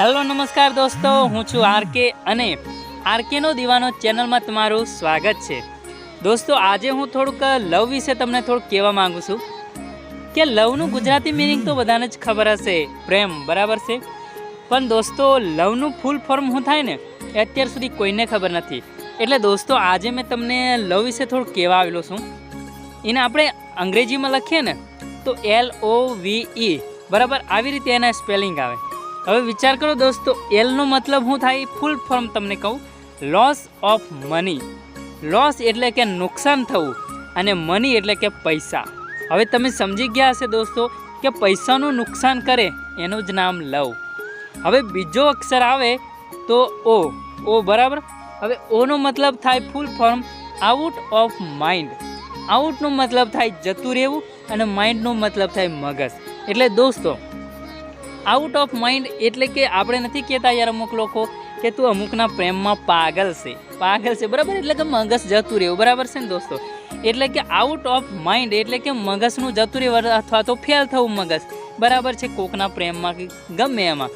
Hello, નમસ્કાર દોસ્તો, હું છું આરકે અને આરકેનો દીવાનો ચેનલમાં તમારું સ્વાગત છે. દોસ્તો, આજે હું થોડુંક લવ વિશે તમને થોડુંક કહેવા માગું છું કે લવનું ગુજરાતી મિનિંગ તો બધાને જ ખબર હશે, પ્રેમ, બરાબર છે? પણ દોસ્તો, લવનું ફૂલ ફોર્મ શું થાય ને અત્યાર સુધી કોઈને ખબર નથી. એટલે દોસ્તો, આજે મેં તમને લવ વિશે થોડુંક કહેવા આવેલો છું. એને આપણે અંગ્રેજીમાં લખીએ ને, તો એલ ઓ વી ઈ બરાબર? આવી રીતે એના સ્પેલિંગ આવે. હવે વિચાર કરો દોસ્તો એલનો મતલબ શું થાય ફૂલ ફોર્મ તમને કહું. લોસ ઓફ મની લોસ એટલે કે નુકસાન થવું અને મની એટલે કે પૈસા. હવે તમે સમજી ગયા હશે દોસ્તો કે પૈસાનું નુકસાન કરે એનું જ નામ લવ. હવે બીજો અક્ષર આવે તો ઓ ઓ બરાબર? હવે ઓનો મતલબ થાય full form out of mind આઉટનો મતલબ થાય જતું રહેવું અને માઇન્ડનો મતલબ થાય મગજ. એટલે દોસ્તો આઉટ ઓફ માઇન્ડ એટલે કે આપણે નથી કહેતા યાર અમુક લોકો કે તું અમુકના પ્રેમમાં પાગલ છે. પાગલ છે. બરાબર? એટલે કે મગજ જતું રહેવું. બરાબર છે ને દોસ્તો? એટલે કે આઉટ ઓફ માઇન્ડ એટલે કે મગજનું જતું રહેવું અથવા તો ફેલ થવું મગજ. બરાબર છે? કોકના પ્રેમમાં કે ગમે એમાં.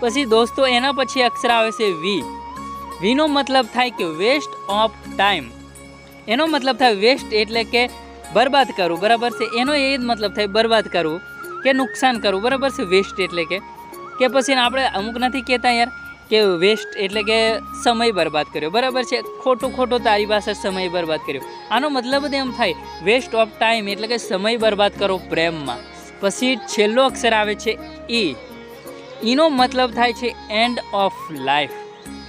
પછી દોસ્તો, એના પછી અક્ષર આવે છે વી વીનો મતલબ થાય કે વેસ્ટ ઓફ ટાઈમ એનો મતલબ થાય વેસ્ટ એટલે કે બરબાદ કરવું. બરાબર છે? એનો એ જ મતલબ થાય બરબાદ કરવું. કે નુકસાન કરવું, બરાબર છે? વેસ્ટ એટલે કે. કે પછી આપણે અમુક નથી કહેતા યાર કે વેસ્ટ એટલે કે સમય બરબાદ કર્યો, બરાબર છે? ખોટું ખોટું તારી પાસે સમય બરબાદ કર્યો. આનો મતલબ જ એમ થાય વેસ્ટ ઓફ ટાઈમ એટલે કે સમય બરબાદ કરો પ્રેમમાં. પછી છેલ્લો અક્ષર આવે છે ઈ ઈનો મતલબ થાય છે એન્ડ ઓફ લાઈફ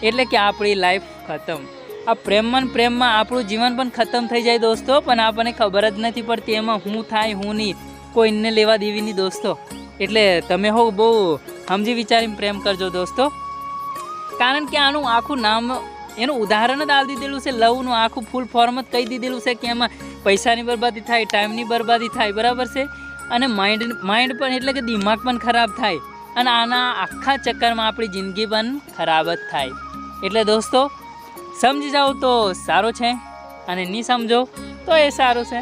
એટલે કે આપણી લાઈફ ખતમ. આ પ્રેમમાં પ્રેમમાં આપણું જીવન પણ ખતમ થઈ જાય દોસ્તો, પણ આપણને ખબર જ નથી પડતી એમાં હું થાય, હું નહીં. કોઈને લેવા દેવી નહીં દોસ્તો. એટલે તમે હો બહુ સમજી વિચારીને પ્રેમ કરજો દોસ્તો. કારણ કે આનું આખું નામ, એનું ઉદાહરણ જ આવી દીધેલું છે, લવનું આખું ફૂલ ફોર્મ જ કહી દીધેલું છે કે એમાં પૈસાની બરબાદી થાય ટાઈમની બરબાદી થાય, બરાબર છે? અને માઇન્ડ માઇન્ડ પણ એટલે કે દિમાગ પણ ખરાબ થાય. અને આના આખા ચક્કરમાં આપણી જિંદગી પણ ખરાબ જ થાય. એટલે દોસ્તો, સમજી જાઓ તો સારું છે અને નહીં સમજો તો એ સારું છે.